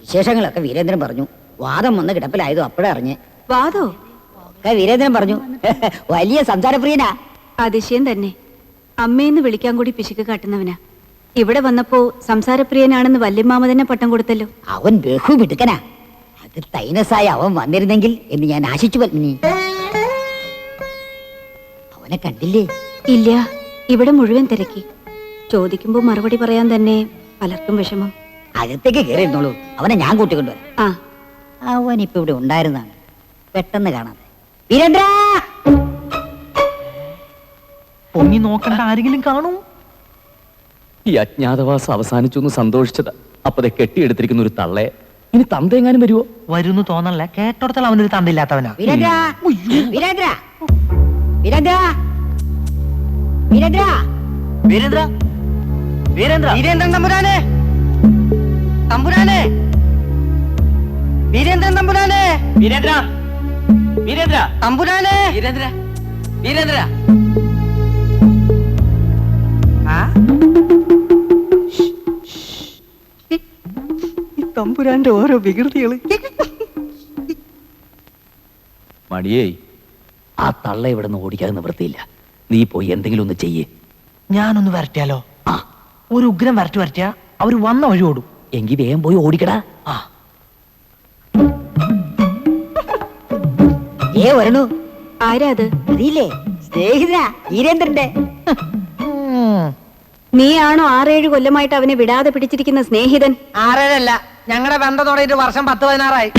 വിശേഷങ്ങളൊക്കെ വീരേന്ദ്രൻ പറഞ്ഞു. വാദം വന്ന് കിടപ്പിലായതും അപ്പോഴേ അറിഞ്ഞ്. വാദോ? ഒക്കെ വീരേന്ദ്രൻ പറഞ്ഞു. വലിയ സംസാരപ്രിയനാ. അതിശയം തന്നെ. അമ്മയെന്ന് വിളിക്കാൻ കൂടി പിശുക്ക് കാട്ടുന്നവനാ. ഇവിടെ വന്നപ്പോ സംസാരപ്രിയനാണെന്ന് വല്യമ്മാമ തന്നെ പട്ടം കൊടുത്തല്ലോ. അവൻ ബഹു മിടുക്കനാ അത് തൈനസായി അവൻ വന്നിരുന്നെങ്കിൽ എന്ന് ഞാൻ ആശിച്ചു പത്മിനി. അവനെ കണ്ടില്ലേ? ഇല്ല ഇവിടെ മുഴുവൻ തിരക്കി. ചോദിക്കുമ്പോ മറുപടി പറയാൻ തന്നെ പലർക്കും വിഷമം. അകത്തേക്ക് കയറിയിരുന്നോളൂ അവനെ ഞാൻ കൂട്ടിക്കൊണ്ടുവരാം അവൻ ഇപ്പൊ ഇവിടെ ഉണ്ടായിരുന്നാണ് പെട്ടെന്ന് കാണാതെ. വീരേന്ദ്ര! പൊങ്ങി നോക്കണ്ട ആരെങ്കിലും കാണൂ. ഈ അജ്ഞാതവാസം അവസാനിച്ചു എന്ന് സന്തോഷിച്ചത്. അപ്പതെ കെട്ടിയെടുത്തിരിക്കുന്ന ഒരു തള്ളയെ. ഇനി തന്തയെങ്ങാനും വരുവോ? വരുന്നു തോന്നല്ല. കേട്ടോടത്തൽ അവനൊരു തണ്ടില്ലാത്തവനാ വീരേന്ദ്ര! വീരേന്ദ്ര! വീരേന്ദ്ര! വീരേന്ദ്ര! വീരേന്ദ്ര? വീരേന്ദ്ര? വീരേന്ദ്രൻ തമ്പുരാനെ! തമ്പുരാനെ. വീരേന്ദ്രൻ തമ്പുരാനെ. വീരേന്ദ്ര. വീരേന്ദ്ര. തമ്പുരാനെ. വീരേന്ദ്ര. വീരേന്ദ്ര. തമ്പുരാന്റെ ഓരോ വികൃതികൾ. മണിയേ ആ തള്ള ഇവിടെ നിന്ന് ഓടിക്കാതെ നിവൃത്തിയില്ല. നീ പോയി എന്തെങ്കിലും ഒന്ന് ചെയ്യേ. ഞാനൊന്ന് വരട്ടിയാലോ? ആ. ഒരു ഉഗ്രം വരട്ടി വരട്ടിയാ അവർ വന്ന വഴി ഓടും എങ്കി വേഗം പോയി ഓടിക്കടാ. ആ. ഏ വരണു. ആരാ അത്? അറിയില്ലേ സ്നേഹിതനാ വീരേന്ദ്രന്റെ. നീയാണോ ആറേഴ് കൊല്ലമായിട്ട് അവനെ വിടാതെ പിടിച്ചിരിക്കുന്ന സ്നേഹിതൻ? ആറേഴല്ല. ഞങ്ങളുടെ ബന്ധം തുടങ്ങിയിട്ട് വർഷം പത്ത് പതിനാറായി.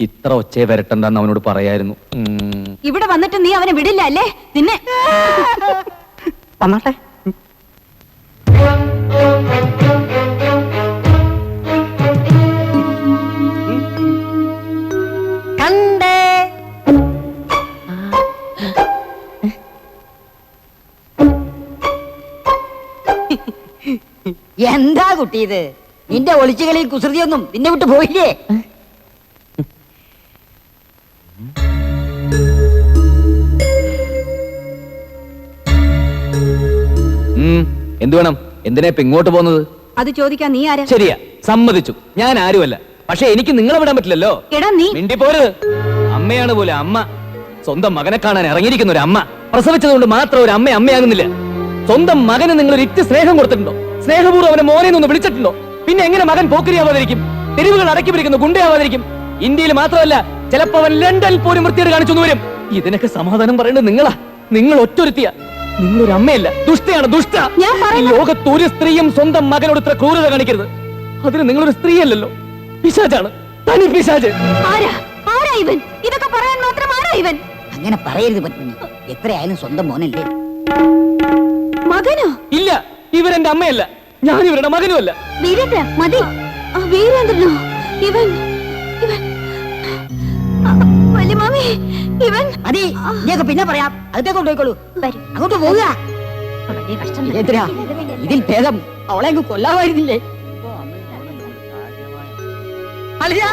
ഇത്ര ഒച്ചയെ വരട്ടെന്താന്ന് അവനോട് പറയായിരുന്നു. ഇവിടെ വന്നിട്ട് നീ അവനെ വിടില്ല അല്ലേ? നിന്നെ. വന്നാട്ടെ. എന്താ കുട്ടി ഇത്? നിന്റെ ഒളിച്ചുകളിൽ കുസൃതിയൊന്നും നിന്നെ വിട്ടു പോയില്ലേ? എന്ത് വേണം? എന്തിനാ ഇപ്പൊ ഇങ്ങോട്ട് പോകുന്നത്? അത് ചോദിക്കാൻ നീ ആരാ? ശരിയാ സമ്മതിച്ചു. ഞാൻ ആരുമല്ല. പക്ഷെ എനിക്ക് നിങ്ങളെ വിടാൻ പറ്റില്ലല്ലോ. എടാ നീ മിണ്ടി പോരുത് അമ്മയാണ് പോലെ അമ്മ. സ്വന്തം മകനെ കാണാൻ ഇറങ്ങിയിരിക്കുന്ന ഒരു അമ്മ. പ്രസവിച്ചതുകൊണ്ട് മാത്രം ഒരു അമ്മ അമ്മയാകുന്നില്ല. സ്വന്തം മകന് നിങ്ങൾ ഒരു ഇറ്റ് സ്നേഹം കൊടുത്തിട്ടുണ്ടോ? സ്നേഹപൂർവം അവനെ മോനെ ഒന്ന് വിളിച്ചിട്ടുണ്ടോ? പിന്നെ എങ്ങനെ മകൻ പോക്കരിയാവാതിരിക്കും? തെരുവുകൾ അടക്കി പിടിക്കുന്ന ഗുണ്ടയാവാതിരിക്കും? ഇന്ത്യയിൽ മാത്രമല്ല ചിലപ്പോ അവൻ ലണ്ടനിൽ പോലും വൃത്തിയോട് കാണിച്ചു വരും. ഇതിനൊക്കെ സമാധാനം പറയേണ്ടത് നിങ്ങളാ. നിങ്ങൾ ഒറ്റൊരുത്തിയ. നിങ്ങളൊരു അമ്മയല്ല ദുഷ്ടയാണ് ദുഷ്ട. ഞാൻ ഈ പറയുന്നത് ലോകത്ത് ഒരു സ്ത്രീയും സ്വന്തം മകനോട് ഇത്ര ക്രൂരത കാണിക്കരുത്. അതിന് നിങ്ങളൊരു സ്ത്രീയല്ലല്ലോ. പിശാചാണ്. തനി പിശാച്. ആരാ? ആരാ ഇവൻ? ഇതൊക്കെ പറയാൻ മാത്രം ആരാ ഇവൻ? അങ്ങനെ പറയരുത് പത്മിനി. എത്രയായാലും സ്വന്തം മോനല്ലേ? മകനോ? ഇല്ല ഇവരെന്റെ അമ്മയല്ല. ഞാൻ ഇവരുടെ മകനുമല്ല. വീരേന്ദ്ര മതി. ആ വീരേന്ദ്രനോ? ഇവൻ ഇവൻ. ആ, വല്യമാമി ഇവൻ? മതി. നീയൊക്കെ പിന്നെ പറയാം. അകത്തേക്ക് കൊണ്ടുപോയിക്കോളൂ. അങ്ങോട്ട് പോവുക. ഇതിൽ ഭേദം അവളെ അങ്ങ് കൊല്ലാമായിരുന്നില്ലേ? അളിയ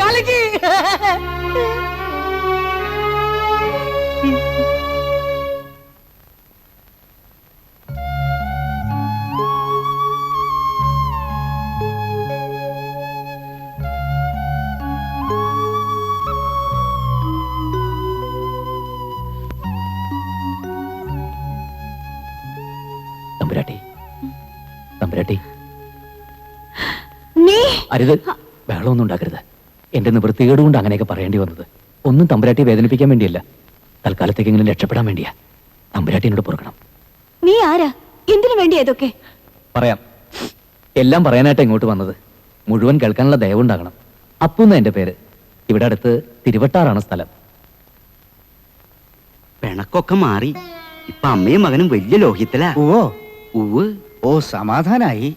കളിക്ക്. തമ്പുരാട്ടി നീ? അരുത്. ബഹളമൊന്നും ഉണ്ടാക്കരുത്. എന്റെ നിവൃത്തികേട് കൊണ്ട് അങ്ങനെയൊക്കെ പറയേണ്ടി വന്നത്. ഒന്നും തമ്പുരാട്ടി വേദനിപ്പിക്കാൻ വേണ്ടിയല്ല. തൽക്കാലത്തേക്ക് ഇങ്ങനെ രക്ഷപ്പെടാൻ വേണ്ടിയാ. തമ്പുരാട്ടി എന്നോട് പൊറുക്കണം. നീ ആരാ? എന്തിനു വേണ്ടി ഇതൊക്കെ? പറയാം. എല്ലാം പറയാനായിട്ട് ഇങ്ങോട്ട് വന്നത്. മുഴുവൻ കേൾക്കാനുള്ള ദയവുണ്ടാകണം അപ്പുന്ന എന്റെ പേര്. ഇവിടെ അടുത്ത് തിരുവട്ടാറാണ് സ്ഥലം. പിണക്കൊക്കെ മാറി. ഇപ്പൊ അമ്മയും മകനും വലിയ ലോഹിത്തല ഓ ഉവ് ഓ സമാധാനായി.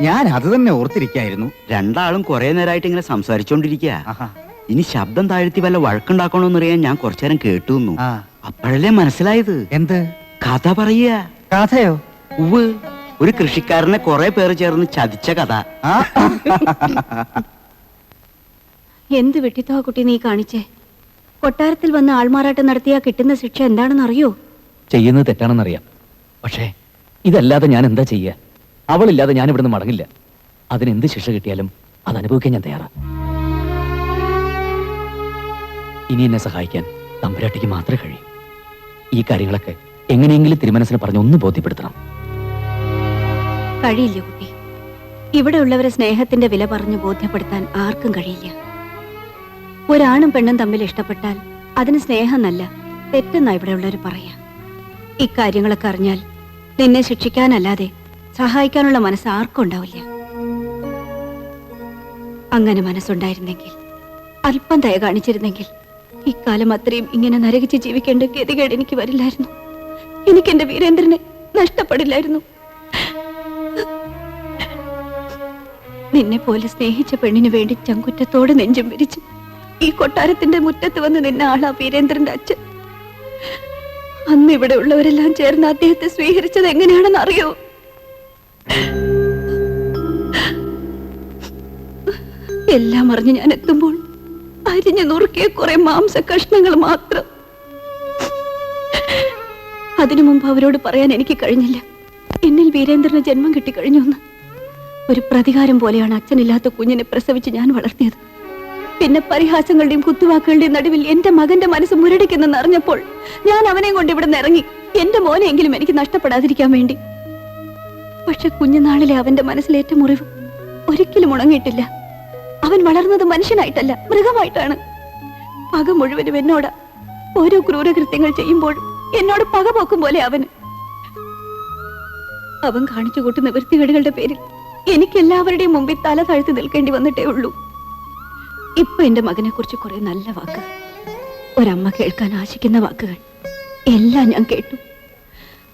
ഞാൻ അത് തന്നെ ഓർത്തിരിക്കായിരുന്നു. രണ്ടാളും കുറെ നേരമായിട്ട് ഇങ്ങനെ സംസാരിച്ചോണ്ടിരിക്കുക ഇനി ശബ്ദം താഴ്ത്തി വല്ല വഴക്കുണ്ടാക്കണോന്നറിയാൻ ഞാൻ കുറച്ചു നേരം കേട്ടു അപ്പോഴല്ലേ മനസ്സിലായത്? എന്ത്? കഥ പറയുക. കഥയോ? ഉവ് ഒരു കൃഷിക്കാരനെ കുറെ പേര് ചേർന്ന് ചതിച്ച കഥ. എന്ത് വെട്ടിത്തോ കുട്ടി നീ കാണിച്ചേ? കൊട്ടാരത്തിൽ വന്ന് ആൾമാറാട്ടം നടത്തിയാ കിട്ടുന്ന ശിക്ഷ എന്താണെന്ന് അറിയോ ചെയ്യുന്നത് തെറ്റാണെന്നറിയാം. പക്ഷേ ഇതല്ലാതെ ഞാൻ എന്താ ചെയ്യുക അവളില്ലാതെ ഞാൻ ഇവിടുന്ന് മടങ്ങില്ല. അതിനെന്ത് ശിക്ഷ കിട്ടിയാലും അത് അനുഭവിക്കാൻ ഞാൻ തയ്യാറാ. ഇനി എന്നെ സഹായിക്കാൻ തമ്പുരാട്ടിക്ക് മാത്രമേ കഴിയൂ. ഈ കാര്യങ്ങളൊക്കെ എങ്ങനെയെങ്കിലും തിരുമനസിനെ പറഞ്ഞ് ഒന്ന് ബോധ്യപ്പെടുത്തണം. കഴിയില്ല കുട്ടി. ഇവിടെ ഉള്ളവരെ സ്നേഹത്തിന്റെ വില പറഞ്ഞു ബോധ്യപ്പെടുത്താൻ ആർക്കും കഴിയില്ല. ഒരാണും പെണ്ണും തമ്മിൽ ഇഷ്ടപ്പെട്ടാൽ അതിന് സ്നേഹമെന്നല്ല തെറ്റെന്നാ ഇവിടെയുള്ളവർ പറയാ. ഇക്കാര്യങ്ങളൊക്കെ അറിഞ്ഞാൽ നിന്നെ ശിക്ഷിക്കാനല്ലാതെ സഹായിക്കാനുള്ള മനസ്സ് ആർക്കും ഉണ്ടാവില്ല. അങ്ങനെ മനസ്സുണ്ടായിരുന്നെങ്കിൽ അല്പം ദയ കാണിച്ചിരുന്നെങ്കിൽ ഇക്കാലം അത്രയും ഇങ്ങനെ നരകിച്ച് ജീവിക്കേണ്ട ഗതികേട് എനിക്ക് വരില്ലായിരുന്നു. എനിക്ക് എന്റെ വീരേന്ദ്രനെ നഷ്ടപ്പെടില്ലായിരുന്നു. നിന്നെ പോലെ സ്നേഹിച്ച പെണ്ണിന് വേണ്ടി ചങ്കുറ്റത്തോടെ നെഞ്ചും വിരിച്ച് ഈ കൊട്ടാരത്തിന്റെ മുറ്റത്ത് വന്ന് നിന്നെ ആളാ വീരേന്ദ്രന്റെ അച്ഛൻ. അന്ന് ഇവിടെ ഉള്ളവരെല്ലാം ചേർന്ന് അദ്ദേഹത്തെ സ്വീകരിച്ചത് എങ്ങനെയാണെന്ന് അറിയോ? എല്ലാം അറിഞ്ഞ് ഞാൻ എത്തുമ്പോൾ അരിഞ്ഞു നുറുക്കിയ കുറെ മാംസ കഷ്ണങ്ങൾ മാത്രം. അതിനു മുമ്പ് അവരോട് പറയാൻ എനിക്ക് കഴിഞ്ഞില്ല. എന്നിൽ വീരേന്ദ്രന് ജന്മം കിട്ടിക്കഴിഞ്ഞു ഒരു പ്രതികാരം പോലെയാണ് അച്ഛനില്ലാത്ത കുഞ്ഞിനെ പ്രസവിച്ച് ഞാൻ വളർത്തിയത്. പിന്നെ പരിഹാസങ്ങളുടെയും കുത്തുവാക്കുകളുടെയും നടുവിൽ എന്റെ മകന്റെ മനസ്സ് മുരടിക്കുന്നെന്ന് അറിഞ്ഞപ്പോൾ ഞാൻ അവനെയും കൊണ്ട് ഇവിടെ ഇറങ്ങി. എന്റെ മോനെയെങ്കിലും എനിക്ക് നഷ്ടപ്പെടാതിരിക്കാൻ വേണ്ടി. പക്ഷെ കുഞ്ഞുനാളിലെ അവന്റെ മനസ്സിലേറ്റ മുറിവ് ഒരിക്കലും ഉണങ്ങിയിട്ടില്ല. അവൻ വളർന്നത് മനുഷ്യനായിട്ടല്ല മൃഗമായിട്ടാണ്. പക മുഴുവനും എന്നോട് ഓരോ ക്രൂരകൃത്യങ്ങൾ ചെയ്യുമ്പോഴും എന്നോട് പക പോക്കും പോലെ അവന്. അവൻ കാണിച്ചു കൂട്ടുന്ന വൃത്തികേടുകളുടെ പേരിൽ എനിക്ക് എല്ലാവരുടെയും മുമ്പിൽ തല താഴ്ത്തി നിൽക്കേണ്ടി വന്നിട്ടേ ഉള്ളൂ. ഇപ്പൊ എന്റെ മകനെ കുറിച്ച് കുറെ നല്ല വാക്കുകൾ. ഒരമ്മ കേൾക്കാൻ ആശിക്കുന്ന വാക്കുകൾ. എല്ലാം ഞാൻ കേട്ടു.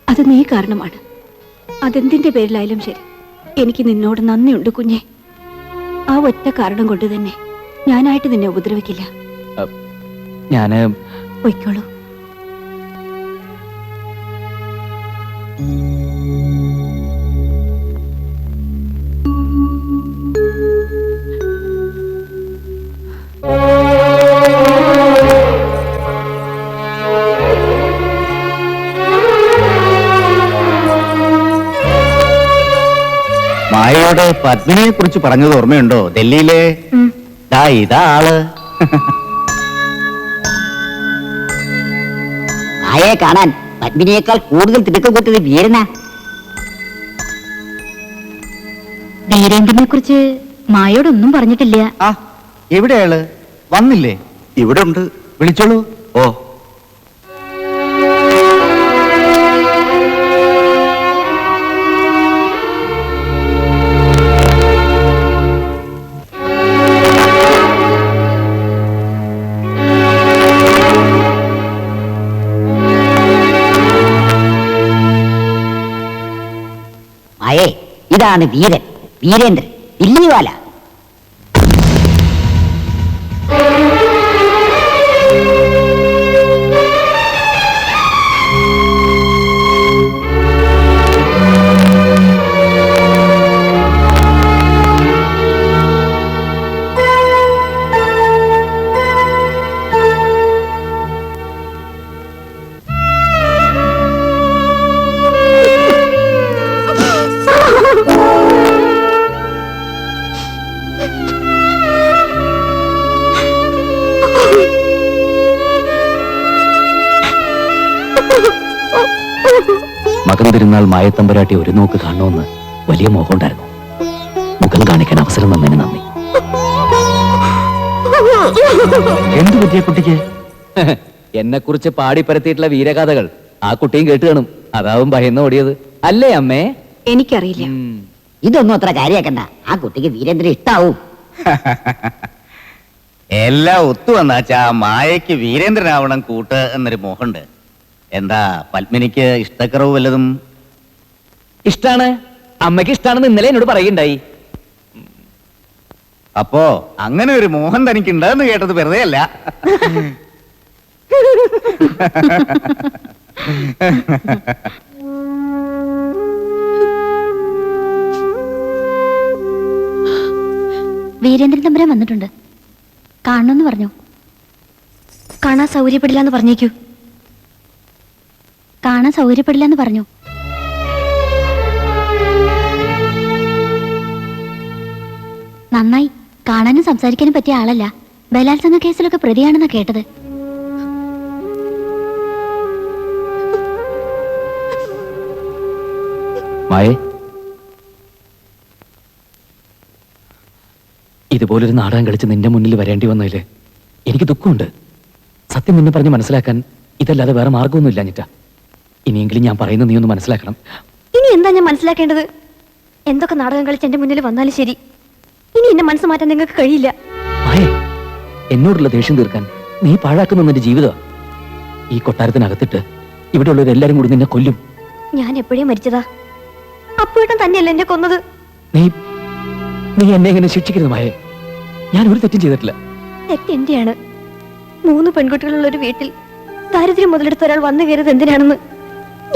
അത് നീ കാരണമാണ്. അതെന്തിന്റെ പേരിലായാലും ശരി. എനിക്ക് നിന്നോട് നന്ദിയുണ്ട് കുഞ്ഞെ. ആ ഒറ്റ കാരണം കൊണ്ട് തന്നെ ഞാനായിട്ട് നിന്നെ ഉപദ്രവിക്കില്ല. ഞാൻ പൊയ്ക്കോളൂ. പത്മിനിയെ കുറിച്ച് പറഞ്ഞത് ഓർമ്മയുണ്ടോ? ഡൽഹിയിലെ? ദാ ഇതാ ആൾ ആയെ കാണാൻ. പത്മിനിയേക്കാൾ കൂടുതൽ തിടുക്കം കൂട്ടത് വീരനാ. വീരേന്ദ്രനെ കുറിച്ച് മായോടൊന്നും പറഞ്ഞിട്ടില്ല. ആ എവിടെയാൾ? വന്നില്ലേ? ഇവിടെ ഉണ്ട് വിളിച്ചോളൂ. ഓ. ഇതാണ് വീരൻ. വീരേന്ദ്രൻ. ദില്ലിവാല മകൻ തിരുന്നാൾ മായത്തമ്പരാട്ടി ഒരു നോക്ക് കാണണമെന്ന് വലിയ മോഹമുണ്ടായിരുന്നു. മുഖം കാണിക്കാൻ അവസരം തന്നതിന് നന്ദി. എന്ത് പറ്റിയ കുട്ടിക്ക്? എന്നെ കുറിച്ച് പാടിപ്പരത്തിയിട്ടുള്ള വീരഗാഥകൾ ആ കുട്ടിയും കേട്ട് കാണും. അതാവും ഭയന്ന് ഓടിയത്. അല്ലേ അമ്മേ? എനിക്കറിയില്ല. ഇതൊന്നും അത്ര കാര്യാക്കണ്ട. ആ കുട്ടിക്ക് വീരേന്ദ്രൻ ഇഷ്ടാവും. എല്ലാം ഒത്തു വന്നാച്ചാ മായയ്ക്ക് വീരേന്ദ്രനാവണം കൂട്ട് എന്നൊരു മോഹമുണ്ട്. എന്താ പത്മിനിക്ക് ഇഷ്ടക്കുറവ് വല്ലതും ഇഷ്ടാണ്? അമ്മയ്ക്ക് ഇഷ്ടാണെന്ന് ഇന്നലെ എന്നോട് പറയുണ്ടായി അപ്പോ അങ്ങനെ ഒരു മോഹൻ തനിക്ക് ഉണ്ടെന്ന് കേട്ടത് വെറുതെ അല്ല. വീരേന്ദ്രൻ തമ്പുരാൻ വന്നിട്ടുണ്ട്. കാണണമെന്ന് പറഞ്ഞു. കാണാൻ സൗകര്യപ്പെടില്ല എന്ന് പറഞ്ഞേക്കൂ. കാണാൻ സൗകര്യപ്പെടില്ല എന്ന് പറഞ്ഞു. നന്നായി കാണാനും സംസാരിക്കാനും പറ്റിയ ആളല്ല. ബലാത്സംഗ കേസിലൊക്കെ പ്രതിയാണെന്നാ കേട്ടത്. മായേ. ഇതുപോലൊരു നാടകം കളിച്ച് നിന്റെ മുന്നിൽ വരേണ്ടി വന്നതിൽ എനിക്ക് ദുഃഖമുണ്ട്. സത്യം നിന്നെ പറഞ്ഞ് മനസ്സിലാക്കാൻ ഇതല്ലാതെ വേറെ മാർഗമൊന്നും ഇല്ല ഞെറ്റ ഇനിയെങ്കിലും ഞാൻ പറയുന്നത് നീ ഒന്ന് മനസ്സിലാക്കണം. ഇനി എന്താ ഞാൻ മനസ്സിലാക്കേണ്ടത്? എന്തൊക്കെ നാടകം കളിച്ച് എന്റെ മുന്നിൽ വന്നാലും ശരി. എന്നെ മനസ്സ് മാറ്റാൻ നിങ്ങൾക്ക് കഴിയില്ല. എന്നോടുള്ള ദേഷ്യം തീർക്കാൻ നീ പാഴാക്കുന്ന നിന്റെ ജീവിതം ഈ കൊട്ടാരത്തിനകത്തിട്ട് ഇവിടെയുള്ളവരെല്ലാരും കൂടി നിന്നെ കൊല്ലും. ഞാൻ എപ്പോഴേ മരിച്ചതാ? അപ്പോഴേട്ടൻ തന്നെയല്ല എന്നെ കൊന്നത്? നീ നീ എന്നെ എങ്ങനെ ശിക്ഷിക്കരുത് മായേ. ഞാൻ ഒരു തെറ്റും ചെയ്തിട്ടില്ല. തെറ്റ് എന്റെയാണ്. മൂന്ന് പെൺകുട്ടികളുള്ള ഒരു വീട്ടിൽ ദാരിദ്ര്യം മുതലെടുത്ത ഒരാൾ വന്നു കയറിയത് എന്തിനാണെന്ന്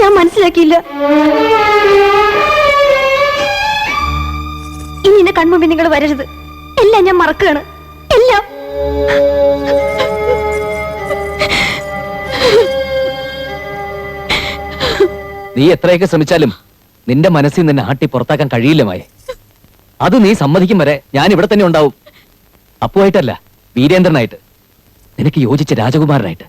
ഞാൻ മനസ്സിലാക്കിയില്ല. ഇനി എന്റെ കൺമുമ്പിൽ നിങ്ങൾ വരരുത്. എല്ലാം ഞാൻ മറക്കുകയാണ്. എല്ലാം. നീ എത്രയൊക്കെ ശ്രമിച്ചാലും നിന്റെ മനസ്സിൽ നിന്നെ ആട്ടി പുറത്താക്കാൻ കഴിയില്ല മായേ. അത് നീ സമ്മതിക്കും വരെ ഞാൻ ഇവിടെ തന്നെ ഉണ്ടാവും. അപ്പുവായിട്ടല്ല വീരേന്ദ്രനായിട്ട്. നിനക്ക് യോജിച്ച രാജകുമാരനായിട്ട്.